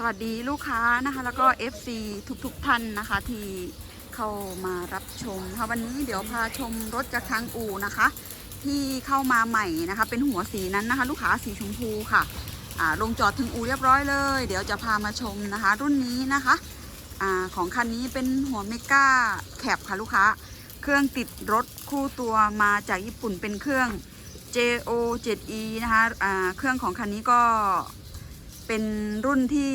สวัสดีลูกค้านะคะแล้วก็ FC ทุกๆท่านนะคะ ที่เข้ามารับชมค่ะวันนี้เดี๋ยวพาชมรถจากทางอู่นะคะ ที่เข้ามาใหม่นะคะ เป็นหัวสีนั้นนะคะ ลูกค้าสีชมพูค่ะอ่าลงจอดถึงอู่เรียบร้อยเลย เดี๋ยวจะพามาชมนะคะ รุ่นนี้นะคะอาของคันนี้เป็นหัวเมก้าแคปค่ะลูกค้า เครื่องติดรถคู่ตัวมาจากญี่ปุ่นเป็นเครื่อง JO 7E นะคะอ่าเครื่องของคันนี้ก็ เป็นรุ่นที่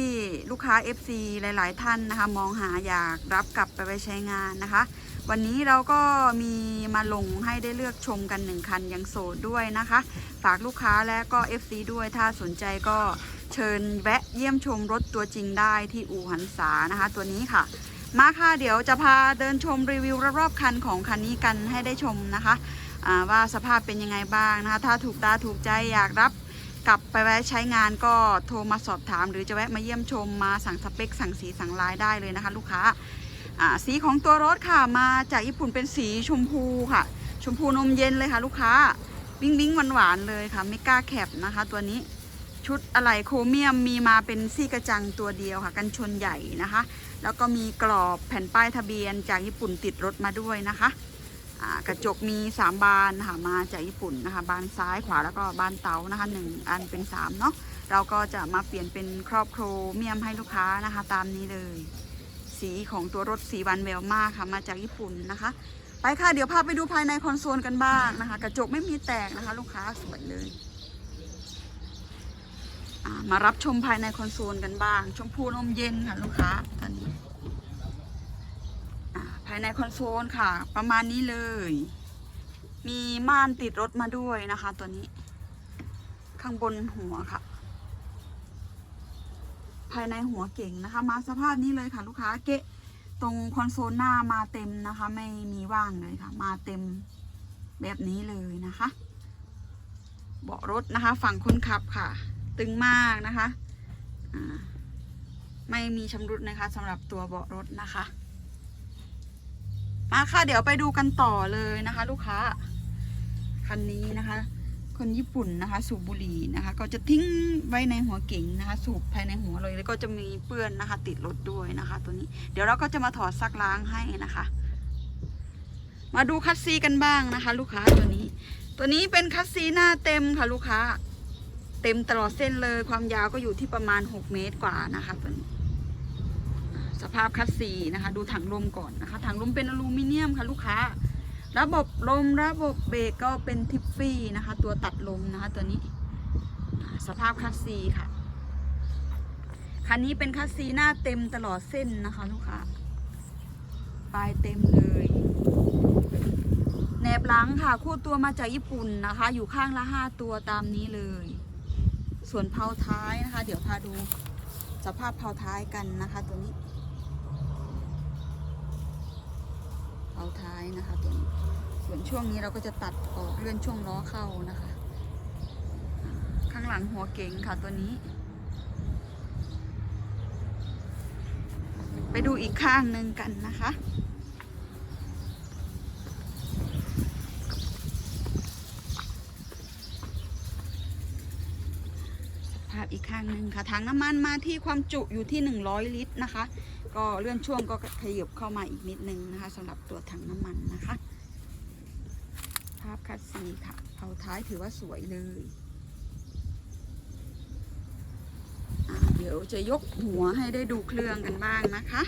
ลูกค้า FC หลาย ๆ ท่านนะคะ มองหาอยากรับกลับไปไว้ใช้งานนะคะ วันนี้เราก็มีมาลงให้ได้เลือกชมกันหนึ่งคันยังโสดด้วยนะคะ ฝากลูกค้าและก็ FC ด้วยถ้าสนใจก็เชิญแวะเยี่ยมชมรถตัวจริงได้ที่อู่หันษานะคะ ตัวนี้ค่ะมาค่ะเดี๋ยวจะพาเดินชมรีวิวรอบๆคันของคันนี้กันให้ได้ชมนะคะว่าสภาพเป็นยังไงบ้างนะคะ ถ้าถูกตาถูกใจอยากรับ กลับไปแวะใช้งานก็โทรมาสอบถาม หรือจะแวะมาเยี่ยมชมมาสั่งสเปค สั่งสีสั่งลายได้เลยนะคะ ลูกค้าสีของตัวรถค่ะมาจากญี่ปุ่นเป็นสีชมพูค่ะ ชมพูนมเย็นเลยค่ะ ลูกค้าวิ้งวิ้งหวานหวานเลยค่ะไม่กล้าแคบนะคะ ตัวนี้ชุดอะไหล่โครเมียมมีมาเป็นซี่กระจังตัวเดียวค่ะ กันชนใหญ่นะคะ แล้วก็มีกรอบแผ่นป้ายทะเบียนจากญี่ปุ่นติดรถมาด้วยนะคะ กระจกมี 3 บานค่ะมาจากญี่ปุ่นนะคะ บานซ้ายขวาแล้วก็บานเตานะคะหนึ่งอันเป็น 3 เนาะเราก็จะมาเปลี่ยนเป็นครอบโครเมียมให้ลูกค้านะคะ ตามนี้เลย สีของตัวรถสีวันเวลมากค่ะมาจากญี่ปุ่นนะคะ ไปค่ะเดี๋ยวพาไปดูภายในคอนโซลกันบ้างนะคะ กระจกไม่มีแตกนะคะ ลูกค้าสวยเลยมารับชมภายในคอนโซลกันบ้าง ชมพูนมเย็นค่ะลูกค้าตอนนี้าภายในคอนโซลค่ะ ประมาณนี้เลย มีม่านติดรถมาด้วยนะคะ ตัวนี้ ข้างบนหัวค่ะ ภายในหัวเก่งนะคะ มาสภาพนี้เลยค่ะ ลูกค้าเกะตรงคอนโซลหน้ามาเต็มนะคะ ไม่มีว่างเลยค่ะ มาเต็มแบบนี้เลยนะคะ เบาะรถนะคะ ฝั่งคนขับค่ะ ตึงมากนะคะ ไม่มีชำรุดนะคะสำหรับตัวเบาะรถนะคะ มาค่ะเดี๋ยวไปดูกันต่อเลยนะคะ ลูกค้า คันนี้นะคะ คนญี่ปุ่นนะคะ สูบบุหรี่นะคะ ก็จะทิ้งไว้ในหัวเก๋งนะคะ สูบภายในหัวเลยแล้วก็จะมีเปื้อนนะคะ ติดรถด้วยนะคะ ตัวนี้ เดี๋ยวเราก็จะมาถอดซักล้างให้นะคะ มาดูคัสซีกันบ้างนะคะ ลูกค้าตัวนี้ ตัวนี้เป็นคัสซีหน้าเต็มค่ะ ลูกค้า เต็มตลอดเส้นเลย ความยาวก็อยู่ที่ประมาณ 6 เมตรกว่านะคะตัวนี้ สภาพคัสซีนะคะ ดูถังลมก่อนนะคะ ถังลมเป็นอลูมิเนียมค่ะลูกค้า ระบบลมระบบเบรกก็เป็นทิฟฟี่นะคะ ตัวตัดลมนะคะตัวนี้ สภาพคัสซีค่ะ คันนี้เป็นคัสซีหน้าเต็มตลอดเส้นนะคะลูกค้า ปลายเต็มเลยแหนบหลังค่ะ คู่ตัวมาจากญี่ปุ่นนะคะ อยู่ข้างละห้าตัวตามนี้เลย ส่วนเพาท้ายนะคะ เดี๋ยวพาดูสภาพเพาท้ายกันนะคะตัวนี้ เอาท้ายนะคะตัวนี้ส่วนช่วงนี้เราก็จะตัดออกเลื่อนช่วงล้อเข้านะคะ ข้างหลังหัวเก๋งค่ะตัวนี้ ไปดูอีกข้างหนึ่งกันนะคะ ภาพ อีกข้างหนึ่งค่ะถังน้ำมันมาที่ความจุอยู่ที่ 100 ลิตรนะคะ ก็เลื่อนช่วงก็ขยับเข้ามาอีกนิดนึงนะคะสำหรับตัวถังน้ำมันนะคะ ภาพคัดซีค่ะเผาท้ายถือว่าสวยเลยเดี๋ยวจะยกหัวให้ได้ดูเครื่องกันบ้างนะคะ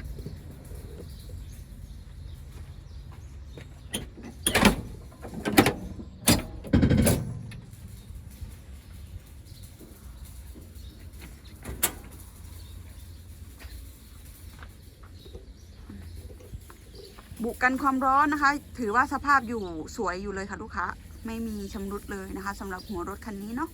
บุกันความร้อนนะคะ ถือว่าสภาพอยู่สวยอยู่เลยค่ะลูกค้า ไม่มีชำรุดเลยนะคะสำหรับหัวรถคันนี้เนาะ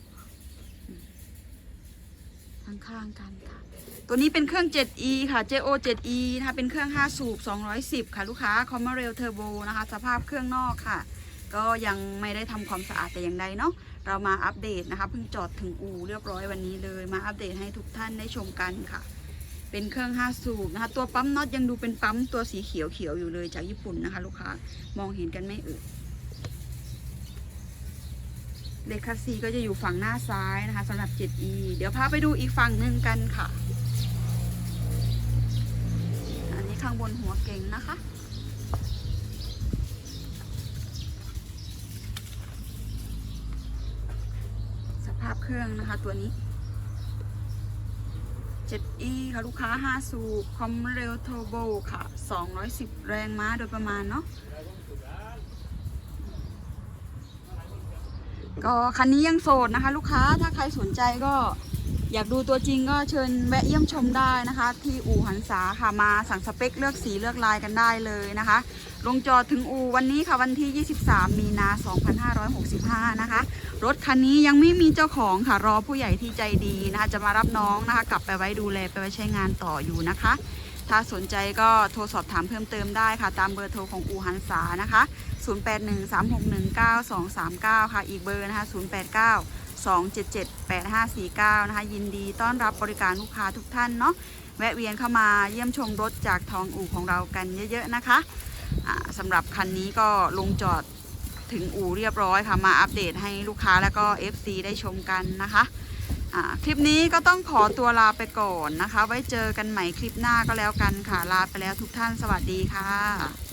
ข้างๆกันค่ะ ตัวนี้เป็นเครื่อง 7e ค่ะ JO 7e นะคะเป็นเครื่อง 5 สูบ 210 ค่ะลูกค้า c o m m e r a i l Turbo นะคะ สภาพเครื่องนอกค่ะ ก็ยังไม่ได้ทำความสะอาดแต่อย่างใดเนาะ เรามาอัปเดตนะคะ เพิ่งจอดถึงอู่เรียบร้อยวันนี้เลย มาอัปเดตให้ทุกท่านได้ชมกันค่ะ เป็นเครื่อง5สูบนะคะ ตัวปั๊มน็อตยังดูเป็นปั๊มตัวสีเขียวเขียวๆอยู่เลยจากญี่ปุ่นนะคะ ลูกค้ามองเห็นกันไม่เอ่ยเลขคัสซีก็จะอยู่ฝั่งหน้าซ้ายนะคะสำหรับ 7e เดี๋ยวพาไปดูอีกฝั่งหนึ่งกันค่ะ อันนี้ข้างบนหัวเก่งนะคะ สภาพเครื่องนะคะตัวนี้ 7e ค่ะลูกค้า 5 สูบคอมเร็วโทโบค่ะ 210 แรงม้าโดยประมาณเนาะก็คันนี้ยังโสดนะคะ ลูกค้าถ้าใครสนใจก็ อยากดูตัวจริงก็เชิญแวะเยี่ยมชมได้นะคะ ที่อู่หันษาค่ะมาสั่งสเปคเลือกสีเลือกลายกันได้เลยนะคะ ลงจอดถึงอู่วันนี้ค่ะวันที่ 23 มีนา 2565 นะคะ รถคันนี้ยังไม่มีเจ้าของค่ะรอผู้ใหญ่ที่ใจดีนะคะ จะมารับน้องนะคะ กลับไปไว้ดูแลไปไว้ใช้งานต่ออยู่นะคะ ถ้าสนใจก็โทรสอบถามเพิ่มเติมได้ค่ะ ตามเบอร์โทรของอูหันษานะคะ 0813619239 ค่ะอีกเบอร์นะคะ 089 089-277-8549 นะคะ ยินดีต้อนรับบริการลูกค้าทุกท่านเนาะแวะเวียนเข้ามาเยี่ยมชมรถจากทองอู่ของเรากันเยอะๆนะคะอ่าสำหรับคันนี้ก็ลงจอดถึงอู่เรียบร้อยค่ะมาอัปเดตให้ลูกค้าแล้วก็ FC ได้ชมกันนะคะคลิปนี้ก็ต้องขอตัวลาไปก่อนนะคะ ไว้เจอกันใหม่คลิปหน้าก็แล้วกันค่ะ ลาไปแล้วทุกท่านสวัสดีค่ะ